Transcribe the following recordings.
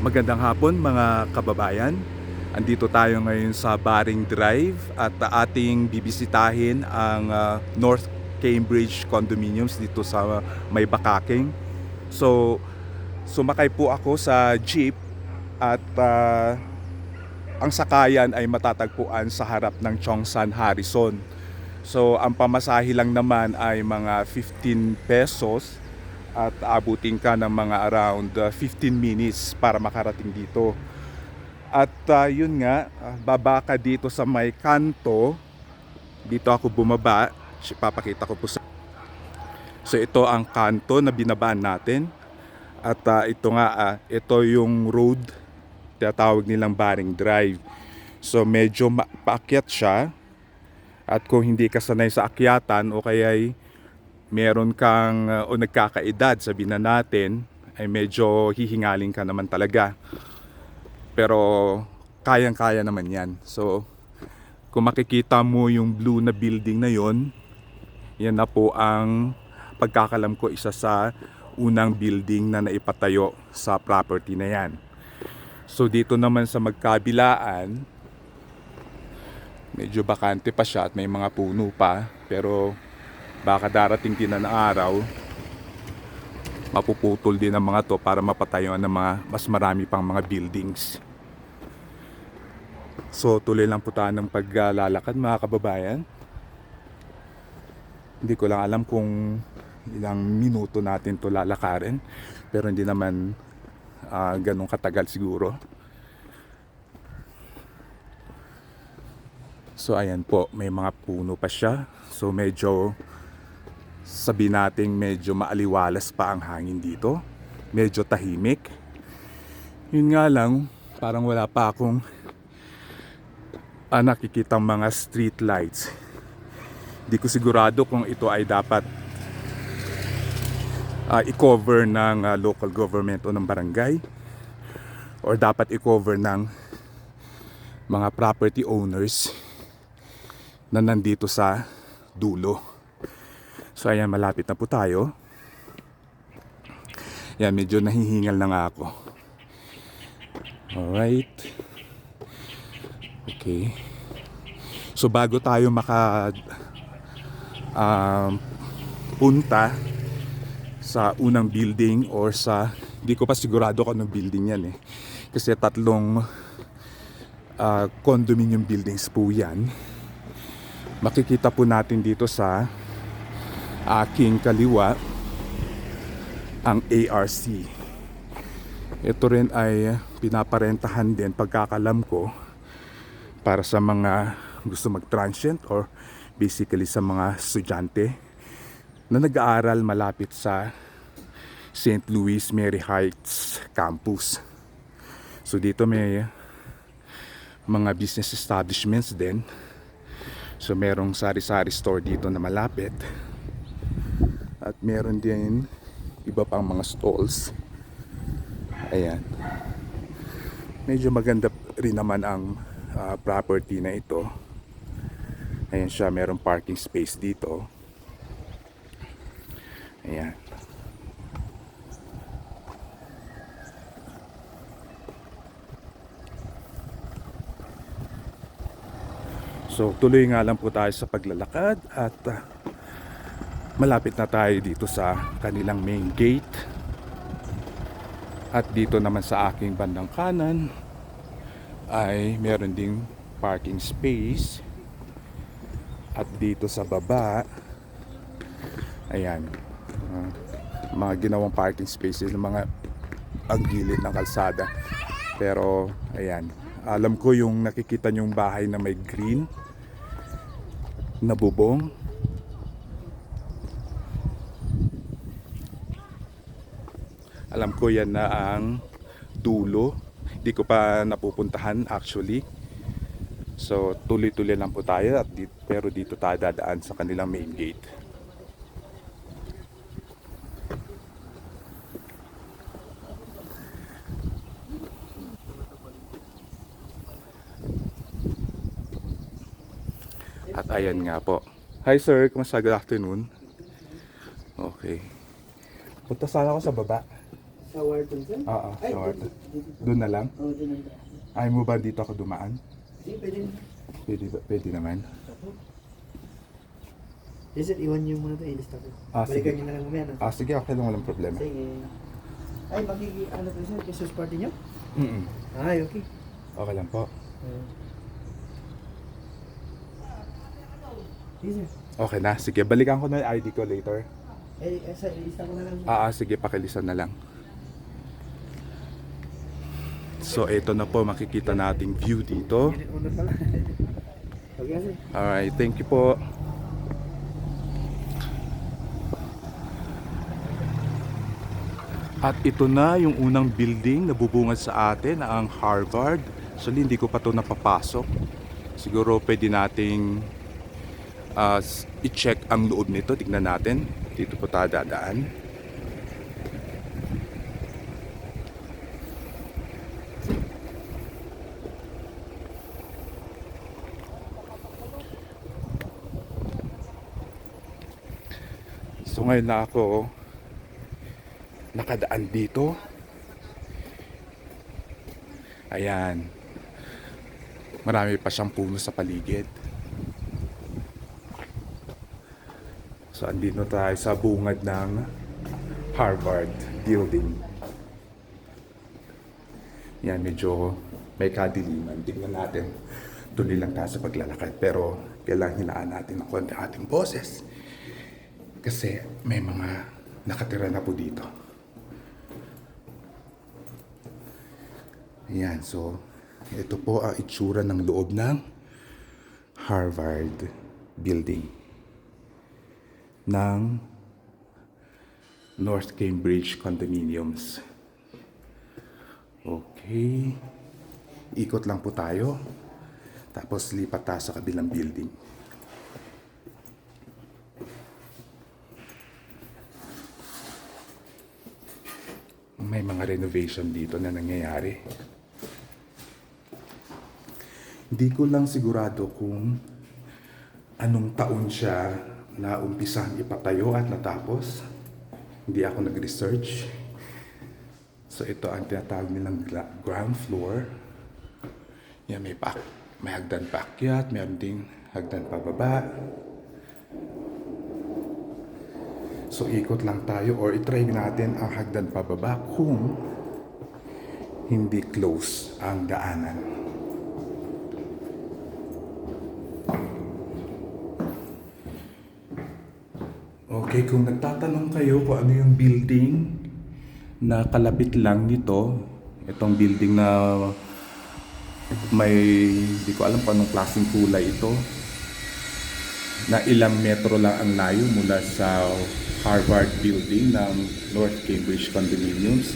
Magandang hapon mga kababayan. Andito tayo ngayon sa Baring Drive at ating bibisitahin ang ah, North Cambridge Condominiums dito sa May Bakaking. So, sumakay po ako sa jeep at ah, ang sakayan ay matatagpuan sa harap ng Chongsan Harrison. So, ang pamasahe lang naman ay mga 15 pesos at abutin ka ng mga around uh, 15 minutes para makarating dito. At uh, yun nga, uh, baba ka dito sa may kanto. Dito ako bumaba. Papakita ko po sa... So ito ang kanto na binabaan natin. At uh, ito nga, uh, ito yung road. Tinatawag nilang Baring Drive. So medyo paakyat siya. At kung hindi ka sanay sa akyatan o kaya'y meron kang uh, o nagkakaedad, sabihin na natin, ay medyo hihingaling ka naman talaga. Pero kayang-kaya naman yan. So, kung makikita mo yung blue na building na yon, yan na po ang pagkakalam ko isa sa unang building na naipatayo sa property na yan. So dito naman sa magkabilaan, medyo bakante pa siya at may mga puno pa. Pero baka darating din na araw mapuputol din ang mga to para mapatayuan ng mga mas marami pang mga buildings. So tuloy lang po tayo ng paglalakad mga kababayan. Hindi ko lang alam kung ilang minuto natin to lalakarin pero hindi naman ah, ganun katagal siguro. So ayan po, may mga puno pa siya. So medyo sabi nating medyo maaliwalas pa ang hangin dito. Medyo tahimik. Yun nga lang, parang wala pa akong ah, nakikita mga street lights. Di ko sigurado kung ito ay dapat ah, i-cover ng ah, local government o ng barangay or dapat i-cover ng mga property owners na nandito sa dulo. So ayan, malapit na po tayo. Yan, medyo nahihingal na nga ako. Alright. Okay. So bago tayo maka um, punta sa unang building or sa hindi ko pa sigurado kung anong building yan eh. Kasi tatlong ah, condominium buildings po yan. Makikita po natin dito sa aking kaliwa ang ARC. Ito rin ay pinaparentahan din pagkakalam ko para sa mga gusto mag-transient or basically sa mga estudyante na nag-aaral malapit sa St. Louis Mary Heights campus. So dito may mga business establishments din. So merong sari-sari store dito na malapit. At meron din iba pang mga stalls. Ayan. Medyo maganda rin naman ang ah, property na ito. Ayan siya, merong parking space dito. Ayan. So tuloy nga lang po tayo sa paglalakad at ah, malapit na tayo dito sa kanilang main gate. At dito naman sa aking bandang kanan ay meron ding parking space. At dito sa baba, ayan, ah, mga ginawang parking spaces ng mga ang gilid ng kalsada. Pero, ayan, alam ko yung nakikita yung bahay na may green na bubong. Alam ko yan na ang dulo. Hindi ko pa napupuntahan actually. So tuloy-tuloy lang po tayo at di, pero dito tayo dadaan sa kanilang main gate. At ayan nga po. Hi sir, kumusta? Good afternoon. Okay. Punta sana ako sa baba. Sa Wharton, sir? Oo, sa Wharton. Doon na lang? Oo, doon ang daan. Ayaw mo ba dito ako dumaan? Hindi, pwede na. Pwede, ba- pwede naman. Yes, sir, iwan niyo muna ito, ilista ko. Ah, sige. Balikan niyo na lang mamaya, no? Ah, sige, okay lang, walang problema. Sige. Ay, makiki, ano to, sir? Jesus party niyo? Mm Ay, okay. Okay lang po. Uh, Sige, sir. Okay na, sige, balikan ko na yung ID ko later. Eh, eh, sir, ilista ko na lang. Ah, ah, sige, pakilisan na lang. So, ito na po, makikita nating view dito. Alright, thank you po. At ito na yung unang building na bubungad sa atin, ang Harvard. Actually, hindi ko pa to napapasok. Siguro pwede nating s- i-check ang loob nito. Tignan natin. Dito po tayo dadaan. So ngayon na ako nakadaan dito. Ayan. Marami pa siyang puno sa paligid. So andito tayo sa bungad ng Harvard building. Yan, medyo may kadiliman. Tingnan natin. Tuloy lang tayo sa paglalakad. Pero kailangan hinaan natin ng konti ating boses. Kasi may mga nakatira na po dito. Ayan, so ito po ang itsura ng loob ng Harvard building ng North Cambridge Condominiums. Okay. Ikot lang po tayo. Tapos lipat tayo sa kabilang building. May mga renovation dito na nangyayari. Hindi ko lang sigurado kung anong taon siya na umpisang ipatayo at natapos. Hindi ako nag-research. So ito ang tinatawag nilang ground floor. Yan, may, pa, may hagdan paakyat, meron ding hagdan pababa. So ikot lang tayo or itry natin ang hagdan pababa kung hindi close ang daanan. Okay, kung nagtatanong kayo kung ano yung building na kalapit lang nito, itong building na may, hindi ko alam kung anong klaseng kulay ito, na ilang metro lang ang layo mula sa Harvard building ng North Cambridge Condominiums.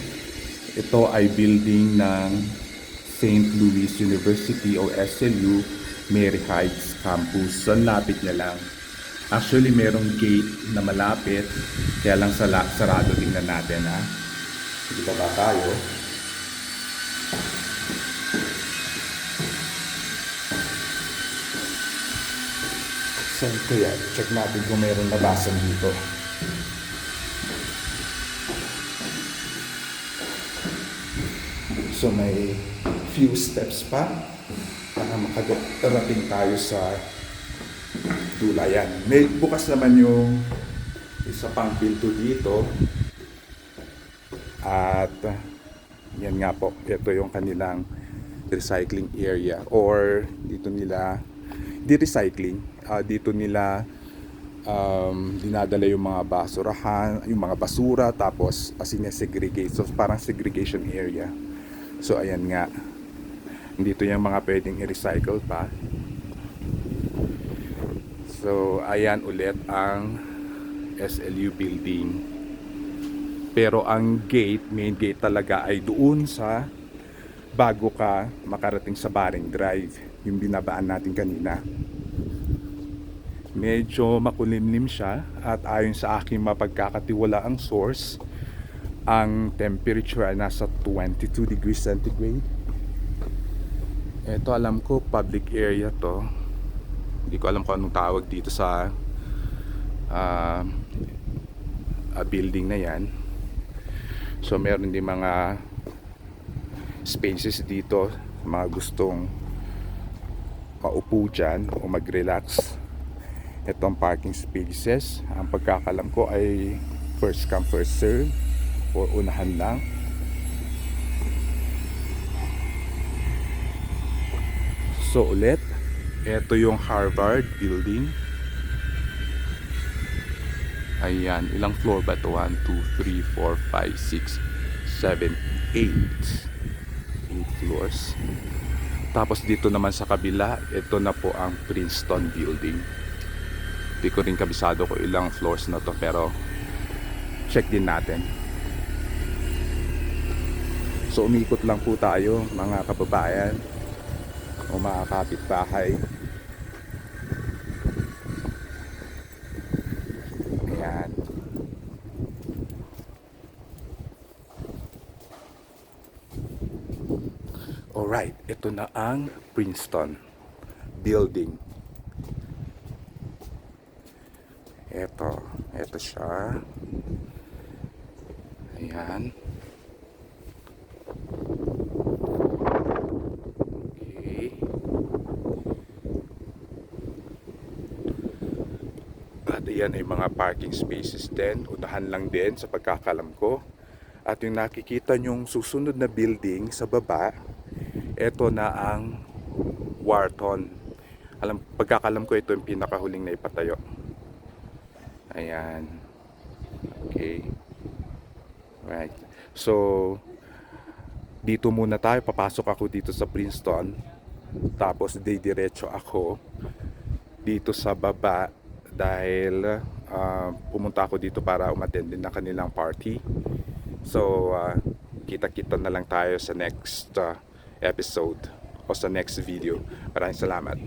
Ito ay building ng St. Louis University o SLU Mary Heights Campus. So, lapit niya lang. Actually, merong gate na malapit. Kaya lang sarado tingnan natin ha. Dito ba tayo? Saan ko yan? Check natin kung mayroong labasan dito. So may few steps pa para makarating tayo sa tulayan. May bukas naman yung isa pang pinto dito. At yan nga po, ito yung kanilang recycling area or dito nila di recycling, ah, dito nila um, dinadala yung mga basurahan, yung mga basura tapos uh, sinesegregate. So parang segregation area. So ayan nga. Dito yung mga pwedeng i-recycle pa. So ayan ulit ang SLU building. Pero ang gate, main gate talaga ay doon sa bago ka makarating sa Baring Drive, yung binabaan natin kanina. Medyo makulimlim siya at ayon sa aking mapagkakatiwala ang source, ang temperature ay nasa 22 degrees centigrade. Ito alam ko public area to. Hindi ko alam kung anong tawag dito sa ah, ah, building na yan. So meron din mga spaces dito mga gustong maupo dyan o mag-relax. Itong parking spaces, ang pagkakalam ko ay first come first serve o unahan lang. So ulit, ito yung Harvard building. Ayan, ilang floor ba ito? 1, 2, 3, 4, 5, 6, 7, 8. 8 floors. Tapos dito naman sa kabila, ito na po ang Princeton Building. Hindi ko rin kabisado ko ilang floors na to pero check din natin. So umikot lang po tayo mga kababayan o mga kapitbahay. Ayan. Alright, ito na ang Princeton building. Ito, ito siya. Ayan. Okay. At iyan ay mga parking spaces din. Unahan lang din sa pagkakalam ko. At yung nakikita nyong susunod na building sa baba, ito na ang Wharton. Alam, pagkakalam ko ito yung pinakahuling na ipatayo. Ayan. Okay. Right. So, dito muna tayo. Papasok ako dito sa Princeton. Tapos, didiretso ako dito sa baba dahil ah, pumunta ako dito para umattend din ng kanilang party. So, ah, kita-kita na lang tayo sa next ah, episode o sa next video. Maraming salamat.